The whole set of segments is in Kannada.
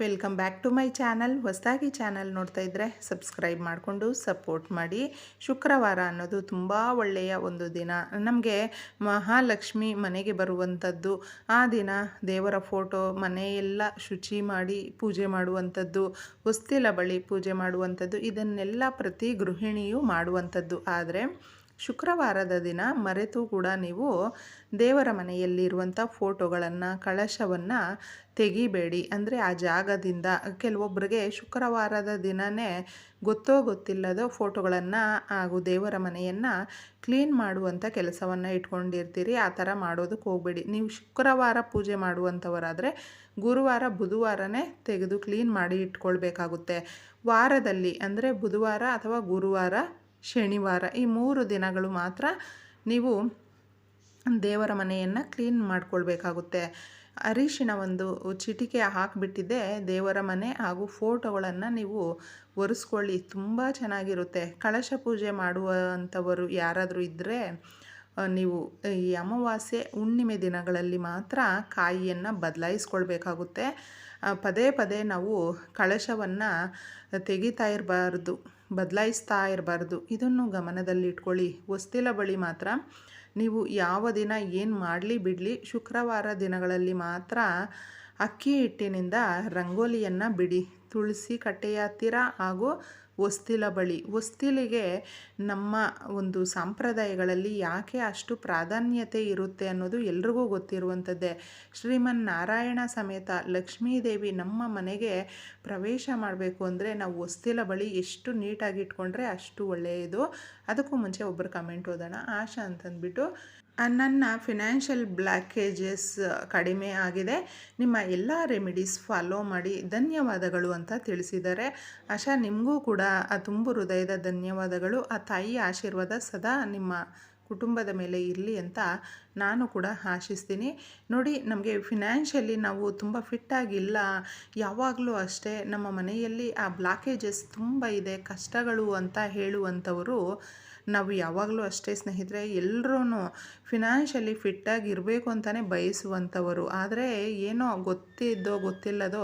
Welcome back to my channel ಹೊಸದಾಗಿ ಚಾನಲ್ ನೋಡ್ತಾ ಇದ್ದರೆ ಸಬ್ಸ್ಕ್ರೈಬ್ ಮಾಡಿಕೊಂಡು ಸಪೋರ್ಟ್ ಮಾಡಿ. ಶುಕ್ರವಾರ ಅನ್ನೋದು ತುಂಬ ಒಳ್ಳೆಯ ಒಂದು ದಿನ. ನಮಗೆ ಮಹಾಲಕ್ಷ್ಮಿ ಮನೆಗೆ ಬರುವಂಥದ್ದು ಆ ದಿನ ದೇವರ ಫೋಟೋ ಮನೆಯೆಲ್ಲ ಶುಚಿ ಮಾಡಿ ಪೂಜೆ ಮಾಡುವಂಥದ್ದು ಹೊಸ್ತಿಲ ಬಳಿ ಪೂಜೆ ಮಾಡುವಂಥದ್ದು ಇದನ್ನೆಲ್ಲ ಪ್ರತಿ ಗೃಹಿಣಿಯು ಮಾಡುವಂಥದ್ದು ಆದರೆ ಶುಕ್ರವಾರದ ದಿನ ಮರೆತು ಕೂಡ ನೀವು ದೇವರ ಮನೆಯಲ್ಲಿರುವಂಥ ಫೋಟೋಗಳನ್ನು, ಕಳಶವನ್ನು ತೆಗಿಬೇಡಿ. ಅಂದರೆ ಆ ಜಾಗದಿಂದ ಕೆಲವೊಬ್ಬರಿಗೆ ಶುಕ್ರವಾರದ ದಿನವೇ ಗೊತ್ತೋ ಗೊತ್ತಿಲ್ಲದೋ ಫೋಟೋಗಳನ್ನು ಹಾಗೂ ದೇವರ ಮನೆಯನ್ನು ಕ್ಲೀನ್ ಮಾಡುವಂಥ ಕೆಲಸವನ್ನು ಇಟ್ಕೊಂಡಿರ್ತೀರಿ. ಆ ಥರ ಮಾಡೋದಕ್ಕೆ ಹೋಗಬೇಡಿ. ನೀವು ಶುಕ್ರವಾರ ಪೂಜೆ ಮಾಡುವಂಥವರಾದರೆ ಗುರುವಾರ, ಬುಧವಾರನೇ ತೆಗೆದು ಕ್ಲೀನ್ ಮಾಡಿ ಇಟ್ಕೊಳ್ಬೇಕಾಗುತ್ತೆ. ವಾರದಲ್ಲಿ, ಅಂದರೆ ಬುಧವಾರ ಅಥವಾ ಗುರುವಾರ ಶನಿವಾರ ಈ ಮೂರು ದಿನಗಳು ಮಾತ್ರ ನೀವು ದೇವರ ಮನೆಯನ್ನು ಕ್ಲೀನ್ ಮಾಡಿಕೊಳ್ಬೇಕಾಗುತ್ತೆ. ಅರಿಶಿನ ಒಂದು ಚಿಟಿಕೆ ಹಾಕಿಬಿಟ್ಟಿದ್ದೆ. ದೇವರ ಮನೆ ಹಾಗೂ ಫೋಟೋಗಳನ್ನು ನೀವು ಒರೆಸ್ಕೊಳ್ಳಿ. ತುಂಬ ಚೆನ್ನಾಗಿರುತ್ತೆ. ಕಳಶ ಪೂಜೆ ಮಾಡುವಂಥವರು ಯಾರಾದರೂ ಇದ್ದರೆ ನೀವು ಈ ಅಮಾವಾಸ್ಯೆ ಹುಣ್ಣಿಮೆ ದಿನಗಳಲ್ಲಿ ಮಾತ್ರ ಕಾಯಿಯನ್ನು ಬದಲಾಯಿಸ್ಕೊಳ್ಬೇಕಾಗುತ್ತೆ. ಪದೇ ಪದೇ ನಾವು ಕಳಶವನ್ನು ತೆಗಿತಾ ಇರಬಾರ್ದು. ಬದಲಾಯಿಸ್ತಾ ಇರಬಾರ್ದು. ಇದನ್ನು ಗಮನದಲ್ಲಿಟ್ಕೊಳ್ಳಿ. ಹೊಸ್ತಿಲ ಬಳಿ ಮಾತ್ರ ನೀವು ಯಾವ ದಿನ ಏನು ಮಾಡಲಿ ಬಿಡಲಿ, ಶುಕ್ರವಾರ ದಿನಗಳಲ್ಲಿ ಮಾತ್ರ ಅಕ್ಕಿ ಹಿಟ್ಟಿನಿಂದ ರಂಗೋಲಿಯನ್ನು ಬಿಡಿ. ತುಳಸಿ ಕಟ್ಟೆಯ ಹತ್ತಿರ ಹಾಗೂ ಹೊಸ್ತಿಲ ಬಳಿ. ಹೊಸ್ತಿಲಿಗೆ ನಮ್ಮ ಒಂದು ಸಂಪ್ರದಾಯಗಳಲ್ಲಿ ಯಾಕೆ ಅಷ್ಟು ಪ್ರಾಧಾನ್ಯತೆ ಇರುತ್ತೆ ಅನ್ನೋದು ಎಲ್ರಿಗೂ ಗೊತ್ತಿರುವಂಥದ್ದೇ. ಶ್ರೀಮನ್ ನಾರಾಯಣ ಸಮೇತ ಲಕ್ಷ್ಮೀದೇವಿ ನಮ್ಮ ಮನೆಗೆ ಪ್ರವೇಶ ಮಾಡಬೇಕು ಅಂದರೆ ನಾವು ಹೊಸ್ತಿಲ ಬಳಿ ಎಷ್ಟು ನೀಟಾಗಿ ಇಟ್ಕೊಂಡ್ರೆ ಅಷ್ಟು ಒಳ್ಳೆಯದು. ಅದಕ್ಕೂ ಮುಂಚೆ ಒಬ್ಬರು ಕಮೆಂಟ್ ಓದೋಣ. ಆಶಾ ಅಂತಂದ್ಬಿಟ್ಟು ನನ್ನ ಫಿನಾನ್ಷಿಯಲ್ ಬ್ಲ್ಯಾಕೇಜಸ್ ಕಡಿಮೆ ಆಗಿದೆ. ನಿಮ್ಮ ಎಲ್ಲ ರೆಮಿಡೀಸ್ ಫಾಲೋ ಮಾಡಿ ಧನ್ಯವಾದಗಳು ಅಂತ ತಿಳಿಸಿದ್ದಾರೆ. ಆಶಾ, ನಿಮಗೂ ಕೂಡ ಆ ತುಂಬು ಹೃದಯದ ಧನ್ಯವಾದಗಳು. ಆ ತಾಯಿ ಆಶೀರ್ವಾದ ಸದಾ ನಿಮ್ಮ ಕುಟುಂಬದ ಮೇಲೆ ಇರಲಿ ಅಂತ ನಾನು ಕೂಡ ಆಶಿಸ್ತೀನಿ. ನೋಡಿ, ನಮಗೆ ಫಿನಾನ್ಷಿಯಲಿ ನಾವು ತುಂಬ ಫಿಟ್ಟಾಗಿಲ್ಲ ಯಾವಾಗಲೂ ಅಷ್ಟೇ ನಮ್ಮ ಮನೆಯಲ್ಲಿ ಆ ಬ್ಲಾಕೇಜಸ್ ತುಂಬ ಇದೆ. ಕಷ್ಟಗಳು ಅಂತ ಹೇಳುವಂಥವರು ನಾವು ಯಾವಾಗಲೂ ಅಷ್ಟೇ ಸ್ನೇಹಿತರೆ ಎಲ್ಲರೂ ಫಿನಾನ್ಷಿಯಲಿ ಫಿಟ್ಟಾಗಿ ಇರಬೇಕು ಅಂತಲೇ ಬಯಸುವಂಥವರು. ಆದರೆ ಏನೋ ಗೊತ್ತಿದ್ದೋ ಗೊತ್ತಿಲ್ಲದೋ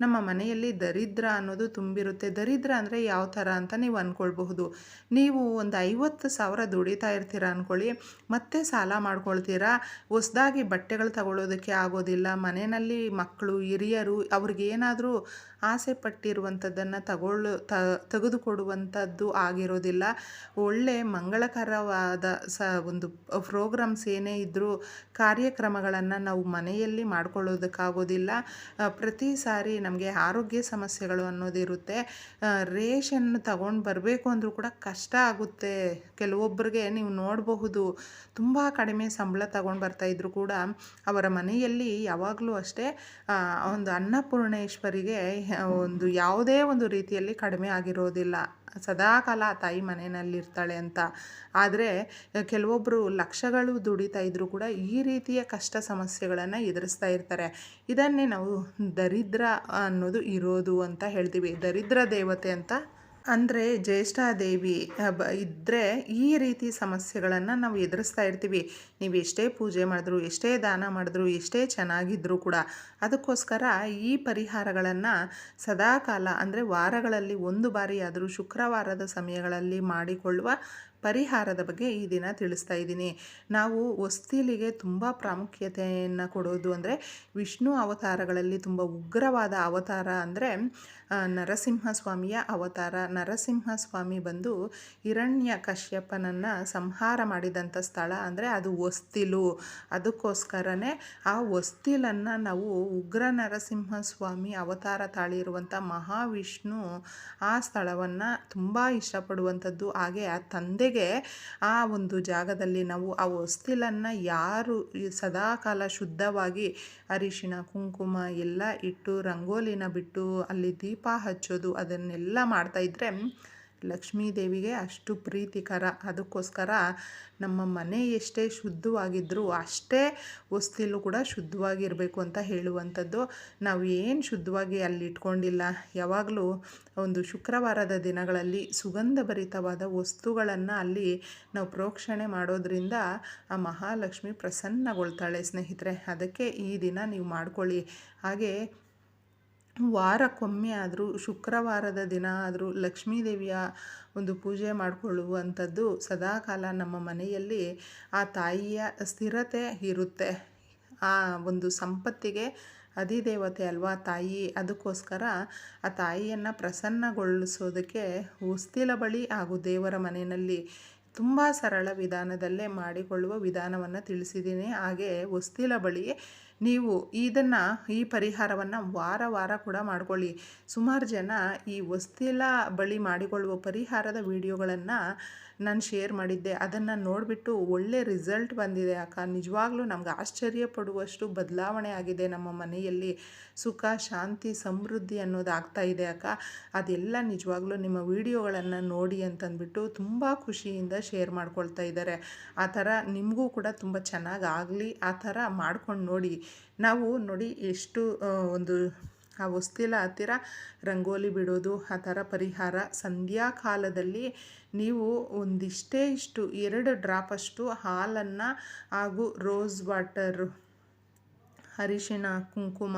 ನಮ್ಮ ಮನೆಯಲ್ಲಿ ದರಿದ್ರ ಅನ್ನೋದು ತುಂಬಿರುತ್ತೆ. ದರಿದ್ರ ಅಂದರೆ ಯಾವ ಥರ ಅಂತ ನೀವು ಅಂದ್ಕೊಳ್ಬಹುದು ನೀವು ಒಂದು ಐವತ್ತು ಸಾವಿರ ದುಡಿತಾ ಇರ್ತೀರ ಅಂದ್ಕೊಳ್ಳಿ ಮತ್ತೆ ಸಾಲ ಮಾಡ್ಕೊಳ್ತೀರಾ? ಹೊಸ್ದಾಗಿ ಬಟ್ಟೆಗಳು ತಗೊಳ್ಳೋದಕ್ಕೆ ಆಗೋದಿಲ್ಲ. ಮನೆಯಲ್ಲಿ ಮಕ್ಕಳು, ಹಿರಿಯರು, ಅವ್ರಿಗೇನಾದರೂ ಆಸೆ ಪಟ್ಟಿರುವಂಥದ್ದನ್ನು ತಗೊಳ್ಳೋ, ತ, ತೆಗೆದುಕೊಡುವಂಥದ್ದು ಆಗಿರೋದಿಲ್ಲ. ಒಳ್ಳೆ ಮಂಗಳಕರವಾದ ಸ, ಒಂದು ಪ್ರೋಗ್ರಾಮ್ಸ್ ಏನೇ ಇದ್ದರೂ ಕಾರ್ಯಕ್ರಮಗಳನ್ನು ನಾವು ಮನೆಯಲ್ಲಿ ಮಾಡ್ಕೊಳ್ಳೋದಕ್ಕಾಗೋದಿಲ್ಲ. ಪ್ರತಿ ಸಾರಿ ನಮಗೆ ಆರೋಗ್ಯ ಸಮಸ್ಯೆಗಳು ಅನ್ನೋದಿರುತ್ತೆ. ರೇಷನ್ ತಗೊಂಡು ಬರಬೇಕು ಅಂದರೂ ಕೂಡ ಕಷ್ಟ ಆಗುತ್ತೆ. ಕೆಲವೊಬ್ಬರಿಗೆ ನೀವು ನೋಡಬಹುದು, ತುಂಬ ಕಡಿಮೆ ಸಂಬಳ ತಗೊಂಡು ಬರ್ತಾಯಿದ್ರು ಕೂಡ ಅವರ ಮನೆಯಲ್ಲಿ ಯಾವಾಗಲೂ ಅಷ್ಟೇ ಒಂದು ಅನ್ನಪೂರ್ಣೇಶ್ವರಿಗೆ ಒಂದು ಯಾವುದೇ ಒಂದು ರೀತಿಯಲ್ಲಿ ಕಡಿಮೆ ಆಗಿರೋದಿಲ್ಲ. ಸದಾಕಾಲ ಆ ತಾಯಿ ಮನೆಯಲ್ಲಿರ್ತಾಳೆ ಅಂತ. ಆದರೆ ಕೆಲವೊಬ್ಬರು ಲಕ್ಷಗಳು ದುಡಿತಾ ಇದ್ದರೂ ಕೂಡ ಈ ರೀತಿಯ ಕಷ್ಟ ಸಮಸ್ಯೆಗಳನ್ನು ಎದುರಿಸ್ತಾ ಇರ್ತಾರೆ. ಇದನ್ನೇ ನಾವು ದರಿದ್ರ ಅನ್ನೋದು ಇರೋದು ಅಂತ ಹೇಳ್ತೀವಿ. ದರಿದ್ರ ದೇವತೆ ಅಂತ ಅಂದರೆ ಜ್ಯೇಷ್ಠಾದೇವಿ ಇದ್ದರೆ ಈ ರೀತಿ ಸಮಸ್ಯೆಗಳನ್ನು ನಾವು ಎದುರಿಸ್ತಾ ಇರ್ತೀವಿ. ನೀವು ಎಷ್ಟೇ ಪೂಜೆ ಮಾಡಿದ್ರು, ಎಷ್ಟೇ ದಾನ ಮಾಡಿದ್ರು, ಎಷ್ಟೇ ಚೆನ್ನಾಗಿದ್ದರೂ ಕೂಡ ಅದಕ್ಕೋಸ್ಕರ ಈ ಪರಿಹಾರಗಳನ್ನು ಸದಾಕಾಲ ಅಂದರೆ ವಾರಗಳಲ್ಲಿ ಒಂದು ಬಾರಿ ಆದರೂ ಶುಕ್ರವಾರದ ಸಮಯಗಳಲ್ಲಿ ಮಾಡಿಕೊಳ್ಳುವ ಪರಿಹಾರದ ಬಗ್ಗೆ ಈ ದಿನ ತಿಳಿಸ್ತಾ ಇದ್ದೀನಿ. ನಾವು ಹೊಸ್ತಿಲಿಗೆ ತುಂಬ ಪ್ರಾಮುಖ್ಯತೆಯನ್ನು ಕೊಡೋದು ಅಂದರೆ ವಿಷ್ಣು ಅವತಾರಗಳಲ್ಲಿ ತುಂಬ ಉಗ್ರವಾದ ಅವತಾರ ಅಂದರೆ ನರಸಿಂಹಸ್ವಾಮಿಯ ಅವತಾರ. ನರಸಿಂಹಸ್ವಾಮಿ ಬಂದು ಹಿರಣ್ಯ ಕಶ್ಯಪನನ್ನು ಸಂಹಾರ ಮಾಡಿದಂಥ ಸ್ಥಳ ಅಂದರೆ ಅದು ಹೊಸ್ತಿಲು. ಅದಕ್ಕೋಸ್ಕರನೇ ಆ ಹೊಸ್ತಿಲನ್ನು ನಾವು ಉಗ್ರ ನರಸಿಂಹಸ್ವಾಮಿ ಅವತಾರ ತಾಳಿರುವಂಥ ಮಹಾವಿಷ್ಣು ಆ ಸ್ಥಳವನ್ನು ತುಂಬ ಇಷ್ಟಪಡುವಂಥದ್ದು. ಹಾಗೆ ಆ ತಂದೆಗೆ ಆ ಒಂದು ಜಾಗದಲ್ಲಿ ನಾವು ಆ ಹೊಸ್ತಿಲನ್ನು ಯಾರು ಸದಾಕಾಲ ಶುದ್ಧವಾಗಿ ಅರಿಶಿಣ, ಕುಂಕುಮ ಎಲ್ಲ ಇಟ್ಟು, ರಂಗೋಲಿನ ಬಿಟ್ಟು ಅಲ್ಲಿ ದೀಪ ಹಚ್ಚೋದು ಅದನ್ನೆಲ್ಲ ಮಾಡ್ತಾಯಿದ್ರೆ ಲಕ್ಷ್ಮೀ ದೇವಿಗೆ ಅಷ್ಟು ಪ್ರೀತಿಕರ. ಅದಕ್ಕೋಸ್ಕರ ನಮ್ಮ ಮನೆ ಎಷ್ಟೇ ಶುದ್ಧವಾಗಿದ್ದರೂ ಅಷ್ಟೇ ವಸ್ತಿಲು ಕೂಡ ಶುದ್ಧವಾಗಿರಬೇಕು ಅಂತ ಹೇಳುವಂಥದ್ದು. ನಾವು ಏನು ಶುದ್ಧವಾಗಿ ಅಲ್ಲಿ ಇಟ್ಕೊಂಡಿಲ್ಲ. ಯಾವಾಗಲೂ ಒಂದು ಶುಕ್ರವಾರದ ದಿನಗಳಲ್ಲಿ ಸುಗಂಧಭರಿತವಾದ ವಸ್ತುಗಳನ್ನು ಅಲ್ಲಿ ನಾವು ಪ್ರೋಕ್ಷಣೆ ಮಾಡೋದ್ರಿಂದ ಆ ಮಹಾಲಕ್ಷ್ಮಿ ಪ್ರಸನ್ನಗೊಳ್ತಾಳೆ ಸ್ನೇಹಿತರೆ. ಅದಕ್ಕೆ ಈ ದಿನ ನೀವು ಮಾಡ್ಕೊಳ್ಳಿ. ಹಾಗೆ ವಾರಕ್ಕೊಮ್ಮೆ ಆದರೂ ಶುಕ್ರವಾರದ ದಿನ ಆದರೂ ಲಕ್ಷ್ಮೀ ದೇವಿಯ ಒಂದು ಪೂಜೆ ಮಾಡಿಕೊಳ್ಳುವಂಥದ್ದು ಸದಾಕಾಲ ನಮ್ಮ ಮನೆಯಲ್ಲಿ ಆ ತಾಯಿಯ ಸ್ಥಿರತೆ ಇರುತ್ತೆ. ಆ ಒಂದು ಸಂಪತ್ತಿಗೆ ಅಧಿದೇವತೆ ಅಲ್ವಾ ತಾಯಿ? ಅದಕ್ಕೋಸ್ಕರ ಆ ತಾಯಿಯನ್ನು ಪ್ರಸನ್ನಗೊಳಿಸೋದಕ್ಕೆ ಉಸ್ತಿಲ ಬಳಿ ಹಾಗೂ ದೇವರ ಮನೆಯಲ್ಲಿ ತುಂಬ ಸರಳ ವಿಧಾನದಲ್ಲೇ ಮಾಡಿಕೊಳ್ಳುವ ವಿಧಾನವನ್ನು ತಿಳಿಸಿದ್ದೀನಿ. ಹಾಗೆ ಹೊಸ್ತಿಲ ಬಳಿ ನೀವು ಇದನ್ನು, ಈ ಪರಿಹಾರವನ್ನು ವಾರ ವಾರ ಕೂಡ ಮಾಡಿಕೊಳ್ಳಿ. ಸುಮಾರು ಜನ ಈ ಹೊಸ್ತಿಲ ಬಳಿ ಮಾಡಿಕೊಳ್ಳುವ ಪರಿಹಾರದ ವಿಡಿಯೋಗಳನ್ನು ನಾನು ಶೇರ್ ಮಾಡಿದ್ದೆ, ಅದನ್ನು ನೋಡಿಬಿಟ್ಟು ಒಳ್ಳೆ ರಿಸಲ್ಟ್ ಬಂದಿದೆ ಅಕ್ಕ. ನಿಜವಾಗ್ಲೂ ನಮ್ಗೆ ಆಶ್ಚರ್ಯ ಪಡುವಷ್ಟು ಬದಲಾವಣೆ ಆಗಿದೆ ನಮ್ಮ ಮನೆಯಲ್ಲಿ. ಸುಖ, ಶಾಂತಿ, ಸಮೃದ್ಧಿ ಅನ್ನೋದು ಆಗ್ತಾ ಇದೆ ಅಕ್ಕ. ಅದೆಲ್ಲ ನಿಜವಾಗ್ಲೂ ನಿಮ್ಮ ವಿಡಿಯೋಗಳನ್ನು ನೋಡಿ ಅಂತಂದ್ಬಿಟ್ಟು ತುಂಬ ಖುಷಿಯಿಂದ ಶೇರ್ ಮಾಡ್ಕೊಳ್ತಾ ಇದ್ದಾರೆ. ಆ ಥರ ನಿಮಗೂ ಕೂಡ ತುಂಬ ಚೆನ್ನಾಗಿ ಆಗಲಿ, ಆ ಥರ ಮಾಡ್ಕೊಂಡು ನೋಡಿ. ನಾವು ನೋಡಿ ಎಷ್ಟು ಒಂದು ಆ ಹೊಸ್ತಿಲ ಹತ್ತಿರ ರಂಗೋಲಿ ಬಿಡೋದು, ಆ ಥರ ಪರಿಹಾರ ಸಂಧ್ಯಾ ಕಾಲದಲ್ಲಿ ನೀವು ಒಂದಿಷ್ಟೇ ಇಷ್ಟು, ಎರಡು ಡ್ರಾಪಷ್ಟು ಹಾಲನ್ನು ಹಾಗೂ ರೋಸ್ ವಾಟರ್, ಅರಿಶಿಣ, ಕುಂಕುಮ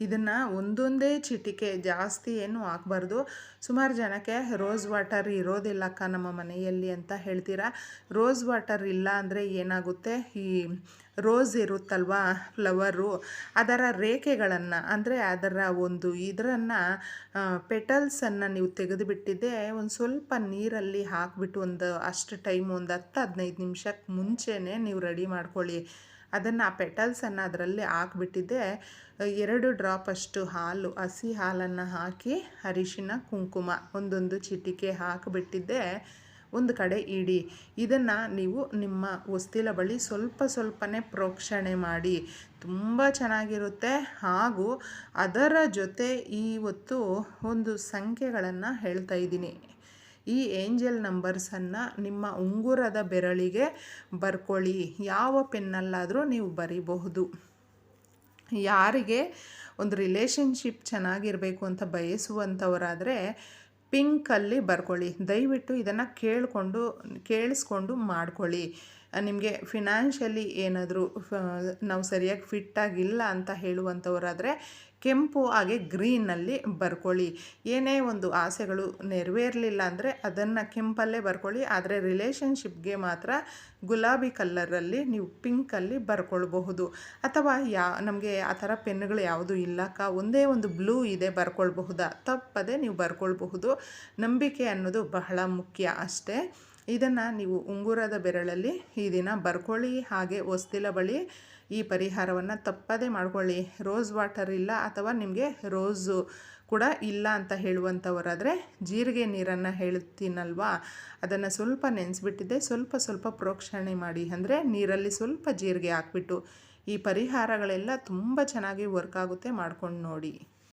ಇದನ್ನು ಒಂದೊಂದೇ ಚಿಟಿಕೆ ಜಾಸ್ತಿ ಏನು ಹಾಕ್ಬಾರ್ದು ಸುಮಾರು ಜನಕ್ಕೆ ರೋಸ್ ವಾಟರ್ ಇರೋದಿಲ್ಲಕ್ಕ ನಮ್ಮ ಮನೆಯಲ್ಲಿ ಅಂತ ಹೇಳ್ತೀರಾ? ರೋಸ್ ವಾಟರ್ ಇಲ್ಲ ಅಂದರೆ ಏನಾಗುತ್ತೆ? ಈ ರೋಸ್ ಇರುತ್ತಲ್ವಾ ಫ್ಲವರು? ಅದರ ರೇಖೆಗಳನ್ನು ಅಂದರೆ ಅದರ ಒಂದು ಇದರನ್ನು ಪೆಟಲ್ಸನ್ನು ನೀವು ತೆಗೆದುಬಿಟ್ಟಿದ್ದೆ ಒಂದು ಸ್ವಲ್ಪ ನೀರಲ್ಲಿ ಹಾಕಿಬಿಟ್ಟು ಒಂದು ಅಷ್ಟು ಟೈಮ್ ಒಂದು ಹತ್ತು ಹದಿನೈದು ನಿಮಿಷಕ್ಕೆ ಮುಂಚೆನೇ ನೀವು ರೆಡಿ ಮಾಡ್ಕೊಳ್ಳಿ. ಅದನ್ನು ಆ ಪೆಟಲ್ಸನ್ನು ಅದರಲ್ಲಿ ಹಾಕ್ಬಿಟ್ಟಿದ್ದೆ. ಎರಡು ಡ್ರಾಪ್ ಅಷ್ಟು ಹಾಲು, ಹಸಿ ಹಾಲನ್ನು ಹಾಕಿ ಅರಿಶಿನ, ಕುಂಕುಮ ಒಂದೊಂದು ಚಿಟಿಕೆ ಹಾಕಿಬಿಟ್ಟಿದ್ದೆ. ಒಂದು ಕಡೆ ಇಡಿ. ಇದನ್ನು ನೀವು ನಿಮ್ಮ ಹೊಸ್ತಿಲ ಬಳಿ ಸ್ವಲ್ಪ ಸ್ವಲ್ಪನೇ ಪ್ರೋಕ್ಷಣೆ ಮಾಡಿ. ತುಂಬ ಚೆನ್ನಾಗಿರುತ್ತೆ. ಹಾಗೂ ಅದರ ಜೊತೆ ಇವತ್ತು ಒಂದು ಸಂಖ್ಯೆಗಳನ್ನು ಹೇಳ್ತಾ ಇದ್ದೀನಿ. ಈ ಏಂಜಲ್ ನಂಬರ್ಸನ್ನು ನಿಮ್ಮ ಉಂಗುರದ ಬೆರಳಿಗೆ ಬರ್ಕೊಳ್ಳಿ. ಯಾವ ಪೆನ್ನಲ್ಲಾದರೂ ನೀವು ಬರಿಬಹುದು. ಯಾರಿಗೆ ಒಂದು ರಿಲೇಷನ್ಶಿಪ್ ಚೆನ್ನಾಗಿರಬೇಕು ಅಂತ ಬಯಸುವಂಥವರಾದರೆ ಪಿಂಕಲ್ಲಿ ಬರ್ಕೊಳ್ಳಿ. ದಯವಿಟ್ಟು ಇದನ್ನು ಕೇಳಿಕೊಂಡು, ಕೇಳಿಸ್ಕೊಂಡು ಮಾಡ್ಕೊಳ್ಳಿ. ನಿಮಗೆ ಫಿನಾನ್ಷಿಯಲಿ ಏನಾದರೂ ನಾವು ಸರಿಯಾಗಿ ಫಿಟ್ಟಾಗಿಲ್ಲ ಅಂತ ಹೇಳುವಂಥವರಾದರೆ ಕೆಂಪು ಹಾಗೆ ಗ್ರೀನಲ್ಲಿ ಬರ್ಕೊಳ್ಳಿ. ಏನೇ ಒಂದು ಆಸೆಗಳು ನೆರವೇರಲಿಲ್ಲ ಅಂದರೆ ಅದನ್ನು ಕೆಂಪಲ್ಲೇ ಬರ್ಕೊಳ್ಳಿ. ಆದರೆ ರಿಲೇಷನ್ಶಿಪ್ಗೆ ಮಾತ್ರ ಗುಲಾಬಿ ಕಲ್ಲರಲ್ಲಿ ನೀವು ಪಿಂಕಲ್ಲಿ ಬರ್ಕೊಳ್ಬಹುದು. ಅಥವಾ ಯಾ, ನಮಗೆ ಆ ಥರ ಪೆನ್ಗಳು ಯಾವುದೂ ಇಲ್ಲಕ್ಕ ಒಂದೇ ಒಂದು ಬ್ಲೂ ಇದೆ ಬರ್ಕೊಳ್ಬಹುದಾ? ತಪ್ಪದೆ ನೀವು ಬರ್ಕೊಳ್ಬಹುದು. ನಂಬಿಕೆ ಅನ್ನೋದು ಬಹಳ ಮುಖ್ಯ ಅಷ್ಟೇ. ಇದನ್ನು ನೀವು ಉಂಗುರದ ಬೆರಳಲ್ಲಿ ಈ ದಿನ ಬರ್ಕೊಳ್ಳಿ, ಹಾಗೆ ಹೊಸ್ತಿಲ ಬಳಿ ಈ ಪರಿಹಾರವನ್ನು ತಪ್ಪದೇ ಮಾಡ್ಕೊಳ್ಳಿ. ರೋಸ್ ವಾಟರ್ ಇಲ್ಲ ಅಥವಾ ನಿಮಗೆ ರೋಸು ಕೂಡ ಇಲ್ಲ ಅಂತ ಹೇಳುವಂಥವರಾದರೆ ಜೀರಿಗೆ ನೀರನ್ನು ಹೇಳ್ತೀನಲ್ವಾ? ಅದನ್ನು ಸ್ವಲ್ಪ ನೆನೆಸ್ಬಿಟ್ಟಿದ್ದೆ. ಸ್ವಲ್ಪ ಸ್ವಲ್ಪ ಪ್ರೋಕ್ಷಣೆ ಮಾಡಿ. ಅಂದರೆ ನೀರಲ್ಲಿ ಸ್ವಲ್ಪ ಜೀರಿಗೆ ಹಾಕ್ಬಿಟ್ಟು ಈ ಪರಿಹಾರಗಳೆಲ್ಲ ತುಂಬ ಚೆನ್ನಾಗಿ ವರ್ಕ್ ಆಗುತ್ತೆ ಮಾಡ್ಕೊಂಡು ನೋಡಿ.